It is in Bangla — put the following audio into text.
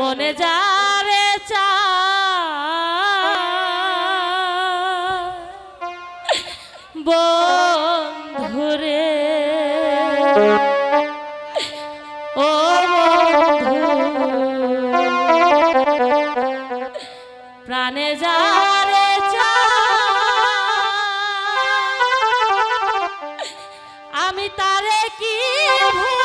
মনে যারে চা। বন্ধুরে ও বন্ধু প্রাণে যারে চা। আমি তারে কি ভুল